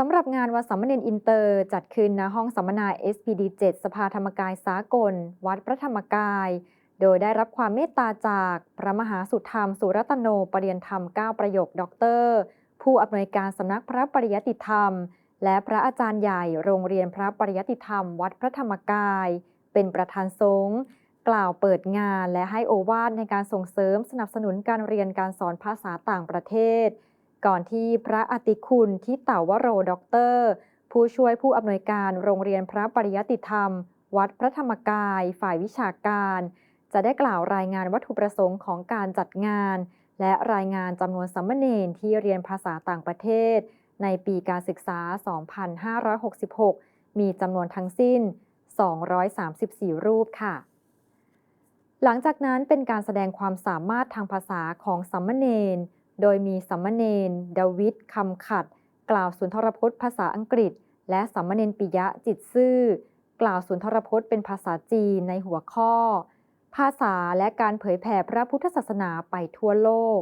สำหรับงานวันสัมมเนนอินเตอร์ จัดขึ้นณห้องสัมมนา SPD 7 สภาธรรมกายสากล วัดพระธรรมกาย โดยได้รับความเมตตาจากพระมหาสุธรรม สุรัตโนปรริยนธรรม 9 ประโยคด็อกเตอร์ ผู้อำนวยการสำนักพระปริยติธรรม และพระอาจารย์ใหญ่โรงเรียนพระปริยติธรรม วัดพระธรรมกาย เป็นประธานสงฆ์กล่าวเปิดงานและให้โอวาทในการส่งเสริมสนับสนุนการเรียนการสอนภาษาต่างประเทศ ก่อนที่พระอติคุณทิเต่าวโรด็อกเตอร์ ผู้ช่วยผู้อำนวยการโรงเรียนพระปริยติธรรม วัดพระธรรมกาย ฝ่ายวิชาการ จะได้กล่าวรายงานวัตถุประสงค์ของการจัดงาน และรายงานจำนวนสัมมเนนที่เรียนภาษาต่างประเทศ ในปีการศึกษา 2566 มีจำนวนทั้งสิ้น 234 รูปค่ะหลังจากนั้นเป็นการแสดงความสามารถทางภาษาของสัมมเนน โดยมีสัมมเนนดาวิดคำขัด กล่าวสุนทรพจน์ภาษาอังกฤษ และสัมมเนนปิยะจิตซื่อ กล่าวสุนทรพจน์เป็นภาษาจีนในหัวข้อ ภาษาและการเผยแผ่พระพุทธศาสนาไปทั่วโลก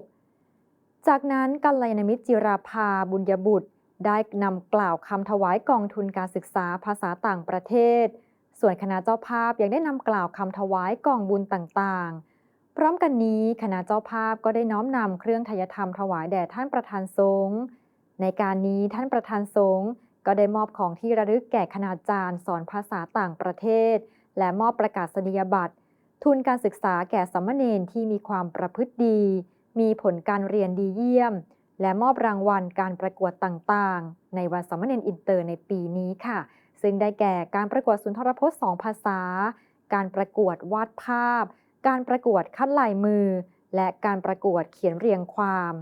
จากนั้นกัลยาณมิตรจิราภาบุญยบุตร ได้นำกล่าวคำถวายกองทุนการศึกษาภาษาต่างประเทศ ส่วนคณะเจ้าภาพยังได้นำกล่าวคำถวายกองบุญต่างๆ พร้อมกันนี้คณะเจ้าภาพก็ได้น้อมนำเครื่องทยธรรมถวายแด่ท่านประธานสงฆ์ในการนี้ท่านประธานสงฆ์ก็ได้มอบของที่ระลึกแก่คณาจารย์สอนภาษาต่างประเทศ และมอบประกาศนียบัตร ทุนการศึกษาแก่สมมเนนที่มีความประพฤติดี มีผลการเรียนดีเยี่ยม และมอบรางวัลการประกวดต่างๆ ในวันสมมเนนอินเตอร์ในปีนี้ค่ะ ซึ่งได้แก่การประกวดสุนทรพจน์2ภาษา การประกวดวาดภาพ การประกวดคัดลายมือ และการประกวดเขียนเรียงความ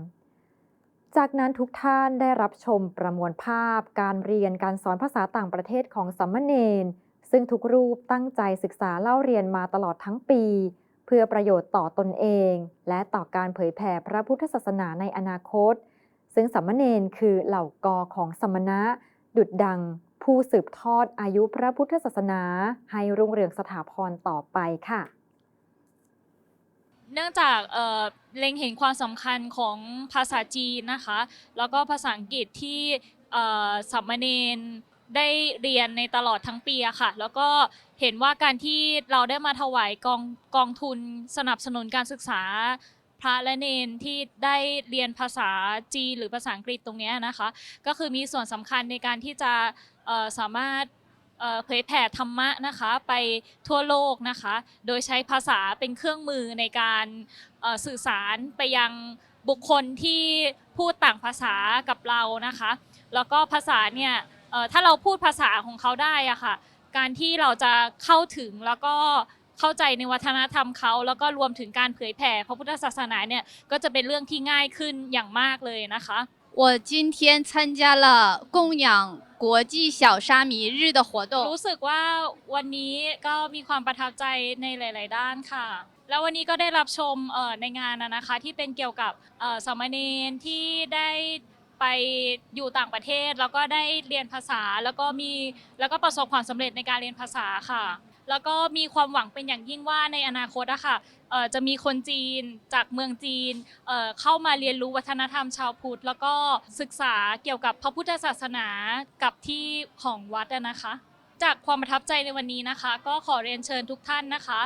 จากนั้นทุกท่านได้รับชมประมวลภาพ การเรียนการสอนภาษาต่างประเทศของสัมมเนนซึ่งทุกรูปตั้งใจศึกษาเล่าเรียนมาตลอดทั้งปี เพื่อประโยชน์ต่อตนเอง และต่อการเผยแผ่พระพุทธศาสนาในอนาคต ซึ่งสัมมเนนคือเหล่ากอของสมณะ ดุดดัง ผู้สืบทอดอายุพระพุทธศาสนา ให้รุ่งเรืองสถาพรต่อไปค่ะ เนื่องจากเอ่อเล็งเห็นความสำคัญของภาษาจีนนะคะ แล้วก็ภาษาอังกฤษที่เอ่อสัมมเนนได้เรียนในตลอดทั้งปีอะค่ะ แล้วก็เห็นว่าการที่เราได้มาถวายกองกองทุนสนับสนุนการศึกษาพระและเนนที่ได้เรียนภาษาจีนหรือภาษาอังกฤษตรงเนี้ยนะคะ ก็คือมีส่วนสำคัญในการที่จะเอ่อสามารถ เอ่อเผยแผ่ธรรมะนะคะไปทั่วโลกนะคะ โดยใช้ภาษาเป็นเครื่องมือในการเอ่อสื่อสารไปยังบุคคลที่พูดต่างภาษากับเรานะคะ แล้วก็ภาษาเนี่ยเอ่อถ้าเราพูดภาษาของเขาได้อะค่ะ การที่เราจะเข้าถึงแล้วก็เข้าใจในวัฒนธรรมเขา แล้วก็รวมถึงการเผยแผ่พระพุทธศาสนาเนี่ยก็จะเป็นเรื่องที่ง่ายขึ้นอย่างมากเลยนะคะ 我今天参加了供养 国际小沙弥日的活动。 รู้สึกว่าวันนี้ก็มีความประทับใจในหลาย ๆ ด้านค่ะ แล้ววันนี้ก็ได้รับชมเอ่อในงานนะนะคะ ที่เป็นเกี่ยวกับเอ่อสามเณรที่ได้ไปอยู่ต่างประเทศ แล้วก็ได้เรียนภาษาแล้วก็มีแล้วก็ประสบความสำเร็จในการเรียนภาษาค่ะ แล้วก็มีความหวังเป็นอย่างยิ่งว่าในอนาคตอะค่ะจะมีคนจีนจากเมืองจีนเข้ามาเรียนรู้วัฒนธรรมชาวพุทธ แล้วก็ศึกษาเกี่ยวกับพระพุทธศาสนากับที่ของวัดนะคะ จากความประทับใจในวันนี้นะคะ ก็ขอเรียนเชิญทุกท่านนะคะ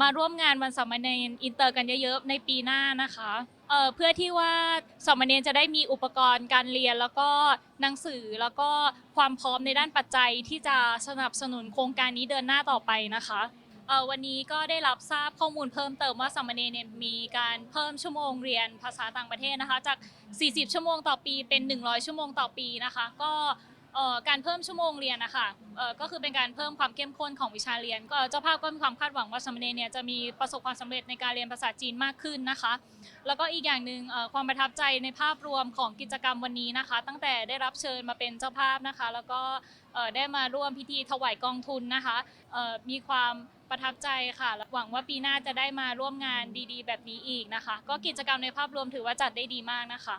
มาร่วมงานวันสามเณรอินเตอร์กันเยอะๆในปีหน้านะคะ เอ่อเพื่อที่ว่าสามเณรจะได้มีอุปกรณ์การเรียนแล้วก็หนังสือแล้วก็ความพร้อมในด้านปัจจัยที่จะสนับสนุนโครงการนี้เดินหน้าต่อไปนะคะเอ่อวันนี้ก็ได้รับทราบข้อมูลเพิ่มเติมว่าสามเณรเนี่ยมีการเพิ่มชั่วโมงเรียนภาษาต่างประเทศนะคะ จาก 40 ชั่วโมงต่อปีเป็น 100 ชั่วโมงต่อปีนะคะ ก็ เอ่อการเพิ่มชั่วโมงเรียนนะคะเอ่อก็คือเป็นการเพิ่มความเข้มข้นของวิชาเรียน ก็เจ้าภาพก็มีความคาดหวังว่าสามเณรเนี่ยจะมีประสบความสำเร็จในการเรียนภาษาจีนมากขึ้นนะคะ แล้วก็อีกอย่างหนึ่งเอ่อความประทับใจในภาพรวมของกิจกรรมวันนี้นะคะ ตั้งแต่ได้รับเชิญมาเป็นเจ้าภาพนะคะ แล้วก็เอ่อได้มาร่วมพิธีถวายกองทุนนะคะเอ่อมีความประทับใจค่ะและหวังว่าปีหน้าจะได้มาร่วมงานดีๆ แบบนี้อีกนะคะ ก็กิจกรรมในภาพรวมถือว่าจัดได้ดีมากนะคะ